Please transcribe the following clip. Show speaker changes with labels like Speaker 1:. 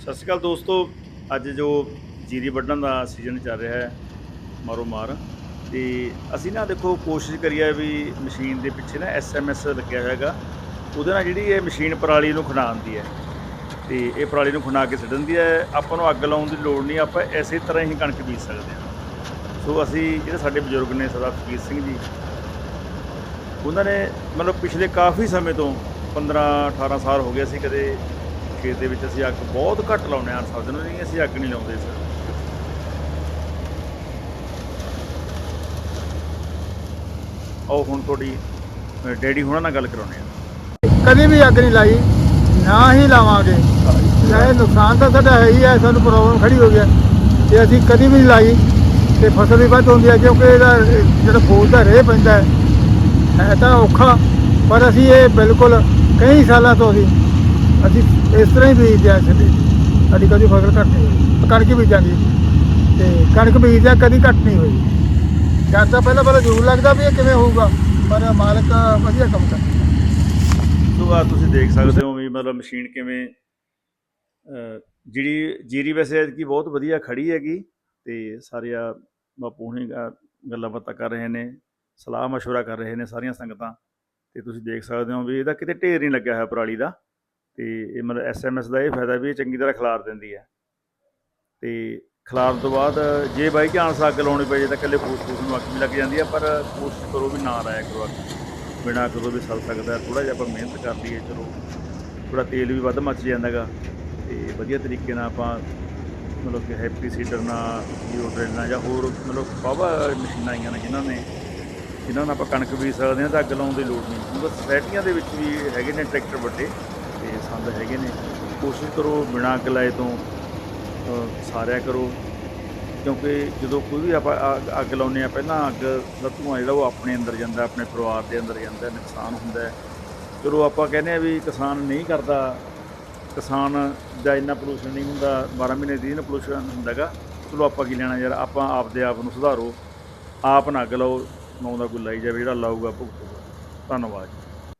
Speaker 1: ਸਤਿ ਸ਼੍ਰੀ ਅਕਾਲ ਦੋਸਤੋ, ਅੱਜ ਜੋ ਜੀਰੀ ਵੱਢਣ ਦਾ ਸੀਜ਼ਨ ਚੱਲ ਰਿਹਾ ਹੈ, ਮਾਰੋ ਮਾਰ। ਤੇ ਅਸੀਂ ਨਾ ਦੇਖੋ, ਕੋਸ਼ਿਸ਼ ਕਰੀਏ ਵੀ ਮਸ਼ੀਨ ਦੇ ਪਿੱਛੇ ਨਾ ਐਸਐਮਐਸ ਲੱਗਿਆ ਹੋਇਆ ਉਹਦੇ ਨਾਲ ਜਿਹੜੀ ਇਹ ਮਸ਼ੀਨ ਪਰਾਲੀ ਨੂੰ ਖਣਾਉਂਦੀ ਹੈ। ਤੇ ਇਹ ਪਰਾਲੀ ਨੂੰ ਖਣਾ ਕੇ ਛੱਡ ਦਿੰਦੀ ਹੈ। ਆਪਾਂ ਨੂੰ ਅੱਗ ਲਾਉਣ ਦੀ ਲੋੜ ਨਹੀਂ, ਆਪਾਂ ਐਸੇ ਤਰ੍ਹਾਂ ਹੀ ਕਣਕ ਬੀਜ ਸਕਦੇ ਹਾਂ। ਸੋ ਅਸੀਂ ਜਿਹੜੇ ਸਾਡੇ ਬਜ਼ੁਰਗ ਨੇ ਸਰਦਾਰ ਫਕੀਰ ਸਿੰਘ ਜੀ, ਉਹਨਾਂ ਨੇ ਮਤਲਬ ਪਿਛਲੇ ਕਾਫੀ ਸਮੇਂ ਤੋਂ 15 18 ਸਾਲ ਹੋ ਗਏ ਸੀ ਕਦੇ ਖੇਤ ਦੇ ਵਿੱਚ ਅਸੀਂ ਅੱਗ ਬਹੁਤ ਘੱਟ ਲਾਉਂਦੇ ਹਾਂ ਸਕਦੇ ਨੂੰ ਨਹੀਂ, ਅਸੀਂ ਅੱਗ ਨਹੀਂ ਲਾਉਂਦੇ ਸਰ ਆਓ ਹੁਣ ਤੁਹਾਡੀ ਡੈਡੀ ਹੁਣਾਂ ਨਾਲ ਗੱਲ ਕਰਾਉਣੇ ਆ
Speaker 2: ਕਦੀ ਵੀ ਅੱਗ ਨਹੀਂ ਲਾਈ, ਨਾ ਹੀ ਲਾਵਾਂਗੇ। ਇਹ ਨੁਕਸਾਨ ਤਾਂ ਸਾਡਾ ਹੈ ਹੀ ਹੈ, ਸਾਨੂੰ ਪ੍ਰੋਬਲਮ ਖੜੀ ਹੋ ਗਿਆ ਤੇ ਅਸੀਂ ਕਦੀ ਵੀ ਨਹੀਂ ਲਾਈ, ਤੇ ਫਸਲ ਵੀ ਵੱਧ ਹੁੰਦੀ ਹੈ, ਕਿਉਂਕਿ ਇਹਦਾ, ਜਿਹੜਾ ਫੂਲ ਦਾ ਰੇਹ ਪੈਂਦਾ ਹੈ ਤਾਂ ਔਖਾ, ਪਰ ਅਸੀਂ ਇਹ ਬਿਲਕੁਲ ਕਈ ਸਾਲਾਂ ਤੋਂ ਅਸੀਂ ਅਸੀਂ ਇਸ ਤਰ੍ਹਾਂ ਹੀ ਬੀਜਦੇ ਹਾਂ ਛੱਡੇ ਸਾਡੀ ਕਦੀ ਫਸਲ ਘੱਟ ਨਹੀਂ ਹੋਈ ਕਣਕ ਬੀਜਾਂਗੇ ਤੇ ਕਣਕ ਬੀਜਦਿਆਂ ਕਦੀ ਘੱਟ ਨਹੀਂ ਹੋਈ ਜਦ ਤਾਂ ਪਹਿਲਾਂ ਪਹਿਲਾਂ ਜ਼ਰੂਰ ਲੱਗਦਾ ਵੀ ਇਹ ਕਿਵੇਂ ਹੋਊਗਾ ਪਰ ਮਾਲਕ ਵਧੀਆ ਕੰਮ ਕਰਦਾ
Speaker 1: ਸੋ ਆ ਤੁਸੀਂ ਦੇਖ ਸਕਦੇ ਹੋ ਵੀ ਮਤਲਬ ਮਸ਼ੀਨ ਕਿਵੇਂ ਅ, ਜਿਹੜੀ ਜੀਰੀ ਵੈਸੇ ਐਤਕੀ ਬਹੁਤ ਵਧੀਆ ਖੜੀ ਹੈਗੀ ਤੇ ਸਾਰੇ ਆ ਬਾਪੂ ਹੁਣੀ ਗ- ਗੱਲਾਂ ਬਾਤਾਂ ਕਰ ਰਹੇ ਨੇ ਸਲਾਹ مشورہ ਕਰ ਰਹੇ ਨੇ ਸਾਰੀਆਂ ਸੰਗਤਾਂ ਤੇ ਤੁਸੀਂ ਦੇਖ ਸਕਦੇ ਹੋ ਵੀ ਇਹਦਾ ਕਿਤੇ ਢੇਰ ਨਹੀਂ ਲੱਗਿਆ ਹੋਇਆ ਪਰਾਲੀ ਦਾ ਤੇ ਇਹ ਮਤਲਬ ਐਸਐਮਐਸ ਦਾ ਇਹ ਫਾਇਦਾ ਵੀ ਇਹ ਚੰਗੀ ਤਰ੍ਹਾਂ ਖਿਲਾਰ ਦਿੰਦੀ ਹੈ। ਤੇ ਖਿਲਾਰਨ ਤੋਂ ਬਾਅਦ ਜੇ ਬਾਈ ਚਾਂਸ ਅੱਗ ਲਾਉਣੀ ਪਏ ਜੇ ਤਾਂ ਇਕੱਲੇ ਫੂਸ ਫੂਸ ਨੂੰ ਅੱਗ ਵੀ ਲੱਗ ਜਾਂਦੀ ਹੈ, ਪਰ ਕੋਸ਼ਿਸ਼ ਕਰੋ ਵੀ ਨਾ ਲਾਇਆ ਕਰੋ ਅੱਗ। ਬਿਨਾਂ ਅੱਗ ਵੀ ਸਲ ਸਕਦਾ ਥੋੜਾ ਜਿਹਾ ਆਪਾਂ ਮਿਹਨਤ ਕਰ ਲਈਏ, ਚਲੋ। ਥੋੜਾ ਤੇਲ ਵੀ ਵੱਧ ਮੱਚ ਜਾਂਦਾਗਾ। ਤੇ ਵਧੀਆ ਤਰੀਕੇ ਨਾਲ ਆਪਾਂ ਮਤਲਬ ਕਿ ਹੈਪੀ ਸੀਡਰ ਨਾਲ ਡੀਓਡਰੈਂਟ ਨਾਲ ਜਾਂ ਹੋਰ ਮਤਲਬ ਵਾਹਵਾ ਮਸ਼ੀਨਾਂ ਆਈਆਂ ਨੇ ਜਿਨ੍ਹਾਂ ਨੇ, ਜਿਨ੍ਹਾਂ ਨਾਲ ਆਪਾਂ ਕਣਕ ਬੀਜ ਸਕਦੇ ਹਾਂ, ਤਾਂ ਅੱਗ ਲਾਉਣ ਦੀ ਲੋੜ ਨਹੀਂ। ਕਿਉਂਕਿ ਸੋਸਾਇਟੀਆਂ ਦੇ ਵਿੱਚ ਵੀ ਹੈਗੇ ਨੇ ਟਰੈਕਟਰ ਵੱਡੇ। ਤੇ ਸੰਦ ਹੈਗੇ ਨੇ, ਕੋਸ਼ਿਸ਼ ਕਰੋ ਬਿਨਾਂ ਅੱਗ ਲਾਏ ਤੋਂ ਸਾਰਿਆ ਕਰੋ। ਕਿਉਂਕਿ ਜਦੋਂ ਕੋਈ ਵੀ ਆਪਾਂ ਅੱਗ- ਅੱਗ ਲਾਉਂਦੇ ਆ ਪਹਿਲਾਂ ਅੱਗ ਦਾ ਧੂੰਆਂ ਜਿਹੜਾ ਉਹ ਆਪਣੇ ਅੰਦਰ ਜਾਂਦਾ, ਆਪਣੇ ਪਰਿਵਾਰ ਦੇ ਅੰਦਰ ਜਾਂਦਾ, ਨੁਕਸਾਨ ਹੁੰਦਾ ਹੈ। ਚਲੋ ਆਪਾਂ ਕਹਿੰਦੇ ਆ ਵੀ ਕਿਸਾਨ ਨਹੀਂ ਕਰਦਾ, ਕਿਸਾਨ ਦਾ ਇੰਨਾ ਪੋਲੂਸ਼ਨ ਨਹੀਂ ਹੁੰਦਾ 12 ਮਹੀਨੇ ਦੀ ਨਾ ਪੋਲੂਸ਼ਨ ਹੁੰਦਾਗਾ ਚਲੋ ਆਪਾਂ ਕੀ ਲੈਣਾ ਯਾਰ, ਆਪਾਂ ਆਪਦੇ ਆਪ ਨੂੰ ਸੁਧਾਰੋ। ਆਪ ਨਾ ਅੱਗ ਲਾਓ, ਨੌਂ ਦਾ ਕੋਈ ਲਾਈ ਜਾਵੇ, ਜਿਹੜਾ ਲਾਊਗਾ ਭੁਗਤੂਗਾ ਧੰਨਵਾਦ